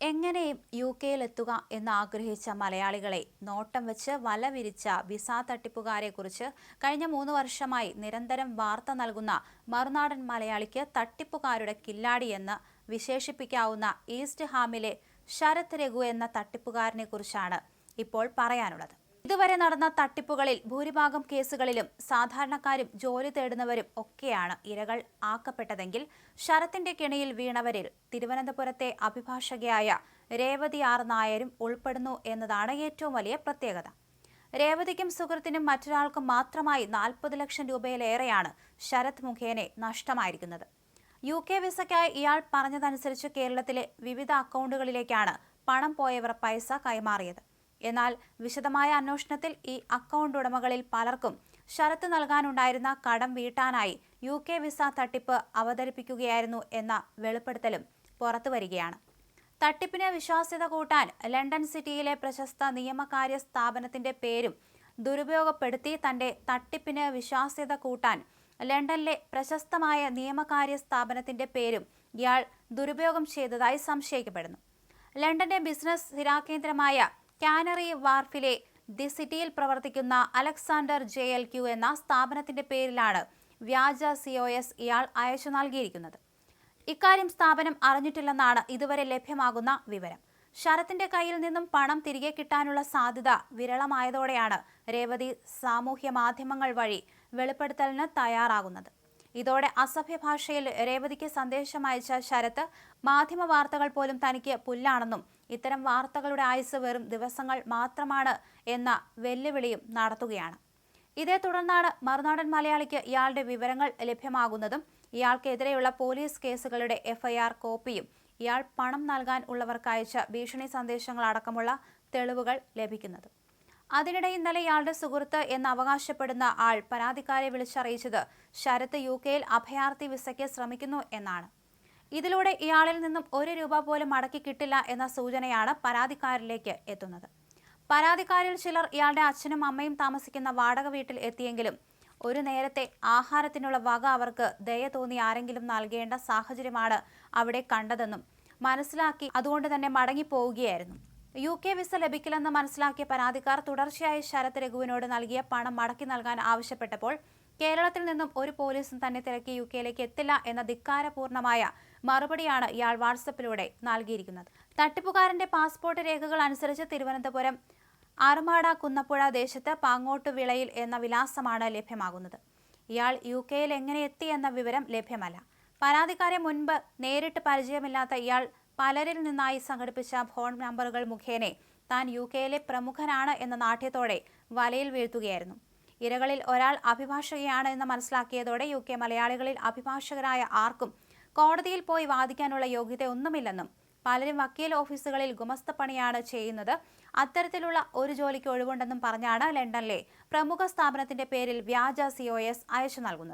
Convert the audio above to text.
എങ്ങനെയും യു കെയിലെത്തുക എന്ന് ആഗ്രഹിച്ച മലയാളികളെ നോട്ടം വെച്ച് വല വിരിച്ച വിസ തട്ടിപ്പുകാരെക്കുറിച്ച് കഴിഞ്ഞ മൂന്ന് വർഷമായി നിരന്തരം വാർത്ത നൽകുന്ന മറുനാടൻ മലയാളിക്ക് തട്ടിപ്പുകാരുടെ കില്ലാടിയെന്ന് വിശേഷിപ്പിക്കാവുന്ന ഈസ്റ്റ് ഹാമിലെ ശരത് രഘു എന്ന തട്ടിപ്പുകാരനെക്കുറിച്ചാണ് ഇപ്പോൾ പറയാനുള്ളത്. ഇതുവരെ നടന്ന തട്ടിപ്പുകളിൽ ഭൂരിഭാഗം കേസുകളിലും സാധാരണക്കാരും ജോലി തേടുന്നവരും ഒക്കെയാണ് ഇരകൾ ആക്കപ്പെട്ടതെങ്കിൽ ശരത്തിന്റെ കെണിയിൽ വീണവരിൽ തിരുവനന്തപുരത്തെ അഭിഭാഷകയായ രേവതി ആർ നായരും ഉൾപ്പെടുന്നു എന്നതാണ് ഏറ്റവും വലിയ പ്രത്യേകത. രേവതിക്കും സുഹൃത്തിനും മറ്റൊരാൾക്കും മാത്രമായി നാൽപ്പത് ലക്ഷം രൂപയിലേറെയാണ് ശരത് മുഖേനെ നഷ്ടമായിരിക്കുന്നത്. യു കെ വിസയ്ക്കായി ഇയാൾ പറഞ്ഞതനുസരിച്ച് കേരളത്തിലെ വിവിധ അക്കൗണ്ടുകളിലേക്കാണ് പണം പോയവർ പൈസ കൈമാറിയത്. എന്നാൽ വിശദമായ അന്വേഷണത്തിൽ ഈ അക്കൗണ്ട് ഉടമകളിൽ പലർക്കും ഷരത്ത് നൽകാനുണ്ടായിരുന്ന കടം വീട്ടാനായി യു കെ വിസ തട്ടിപ്പ് അവതരിപ്പിക്കുകയായിരുന്നു എന്ന വെളിപ്പെടുത്തലും പുറത്തുവരികയാണ്. തട്ടിപ്പിന് വിശ്വാസ്യത കൂട്ടാൻ ലണ്ടൻ സിറ്റിയിലെ പ്രശസ്ത നിയമകാര്യ സ്ഥാപനത്തിന്റെ പേരും ദുരുപയോഗപ്പെടുത്തി തന്റെ തട്ടിപ്പിന് വിശ്വാസ്യത കൂട്ടാൻ ലണ്ടനിലെ പ്രശസ്തമായ നിയമകാര്യ സ്ഥാപനത്തിന്റെ പേരും ഇയാൾ ദുരുപയോഗം ചെയ്തതായി സംശയിക്കപ്പെടുന്നു. ലണ്ടന്റെ ബിസിനസ് സ്ഥിരാകേന്ദ്രമായ കാനറി വാർഫിലെ ദി സിറ്റിയിൽ പ്രവർത്തിക്കുന്ന അലക്സാണ്ടർ ജെ എൽ ക്യു എന്ന സ്ഥാപനത്തിന്റെ പേരിലാണ് വ്യാജ സിഒഎസ് ഇയാൾ അയച്ചു നൽകിയിരിക്കുന്നത്. ഇക്കാര്യം സ്ഥാപനം അറിഞ്ഞിട്ടില്ലെന്നാണ് ഇതുവരെ ലഭ്യമാകുന്ന വിവരം. ശരത്തിന്റെ കയ്യിൽ നിന്നും പണം തിരികെ കിട്ടാനുള്ള സാധ്യത വിരളമായതോടെയാണ് രേവതി സാമൂഹ്യ മാധ്യമങ്ങൾ വഴി വെളിപ്പെടുത്തലിന് തയ്യാറാകുന്നത്. ഇതോടെ അസഭ്യ ഭാഷയിൽ രേവതിക്ക് സന്ദേശം അയച്ച ശരത്ത് മാധ്യമ വാർത്തകൾ പോലും തനിക്ക് പുല്ലാണെന്നും ഇത്തരം വാർത്തകളുടെ ആയുസ് വെറും ദിവസങ്ങൾ മാത്രമാണ് എന്ന വെല്ലുവിളിയും നടത്തുകയാണ്. ഇതേ തുടർന്നാണ് മറുനാടൻ മലയാളിക്ക് ഇയാളുടെ വിവരങ്ങൾ ലഭ്യമാകുന്നതും ഇയാൾക്കെതിരെയുള്ള പോലീസ് കേസുകളുടെ എഫ്ഐആർ കോപ്പിയും ഇയാൾ പണം നൽകാൻ ഉള്ളവർക്ക് അയച്ച ഭീഷണി സന്ദേശങ്ങൾ അടക്കമുള്ള തെളിവുകൾ ലഭിക്കുന്നത്. അതിനിടെ ഇന്നലെ ഇയാളുടെ സുഹൃത്ത് എന്ന് അവകാശപ്പെടുന്ന ആൾ പരാതിക്കാരെ വിളിച്ചറിയിച്ചത് ശരത് യു കെയിൽ അഭയാർത്ഥി വിസയ്ക്ക് ശ്രമിക്കുന്നു എന്നാണ്. ഇതിലൂടെ ഇയാളിൽ നിന്നും ഒരു രൂപ പോലും മടക്കി കിട്ടില്ല എന്ന സൂചനയാണ് പരാതിക്കാരിലേക്ക് എത്തുന്നത്. പരാതിക്കാരിൽ ചിലർ ഇയാളുടെ അച്ഛനും അമ്മയും താമസിക്കുന്ന വാടക വീട്ടിൽ എത്തിയെങ്കിലും ഒരു നേരത്തെ ആഹാരത്തിനുള്ള വക അവർക്ക് ദയ തോന്നി ആരെങ്കിലും നൽകേണ്ട സാഹചര്യമാണ് അവിടെ കണ്ടതെന്നും മനസ്സിലാക്കി അതുകൊണ്ട് തന്നെ മടങ്ങിപ്പോവുകയായിരുന്നു. യു കെ വിസ ലഭിക്കില്ലെന്ന് മനസ്സിലാക്കിയ പരാതിക്കാർ തുടർച്ചയായി ശരത് രഘുവിനോട് നൽകിയ പണം മടക്കി നൽകാൻ ആവശ്യപ്പെട്ടപ്പോൾ കേരളത്തിൽ നിന്നും ഒരു പോലീസും തന്നെ തിരക്കി യു കെയിലേക്ക് എത്തില്ല എന്ന ധിക്കാരപൂർണമായ മറുപടിയാണ് ഇയാൾ വാട്സപ്പിലൂടെ നൽകിയിരിക്കുന്നത്. തട്ടിപ്പുകാരന്റെ പാസ്പോർട്ട് രേഖകൾ അനുസരിച്ച് തിരുവനന്തപുരം ആറുമാട കുന്നപ്പുഴ ദേശത്ത് പാങ്ങോട്ട് വിളയിൽ എന്ന വിലാസമാണ് ലഭ്യമാകുന്നത്. ഇയാൾ യു കെയിൽ എങ്ങനെ എത്തി എന്ന വിവരം ലഭ്യമല്ല. പരാതിക്കാരെ മുൻപ് നേരിട്ട് പരിചയമില്ലാത്ത ഇയാൾ പലരിൽ നിന്നായി സംഘടിപ്പിച്ച ഫോൺ നമ്പറുകൾ മുഖേന താൻ യു കെയിലെ പ്രമുഖനാണ് എന്ന നാട്യത്തോടെ വലയിൽ വീഴ്ത്തുകയായിരുന്നു. ഇരകളിൽ ഒരാൾ അഭിഭാഷകയാണ് എന്ന് മനസ്സിലാക്കിയതോടെ യു കെ മലയാളികളിൽ അഭിഭാഷകരായ ആർക്കും കോടതിയിൽ പോയി വാദിക്കാനുള്ള യോഗ്യത ഒന്നുമില്ലെന്നും പലരും വക്കീൽ ഓഫീസുകളിൽ ഗുമസ്ത പണിയാണ് ചെയ്യുന്നത്. അത്തരത്തിലുള്ള ഒരു ജോലിക്ക് ഒഴിവുണ്ടെന്നും പറഞ്ഞാണ് ലണ്ടനിലെ പ്രമുഖ സ്ഥാപനത്തിന്റെ പേരിൽ വ്യാജ സിഒഎസ് അയച്ചു നൽകുന്നത്.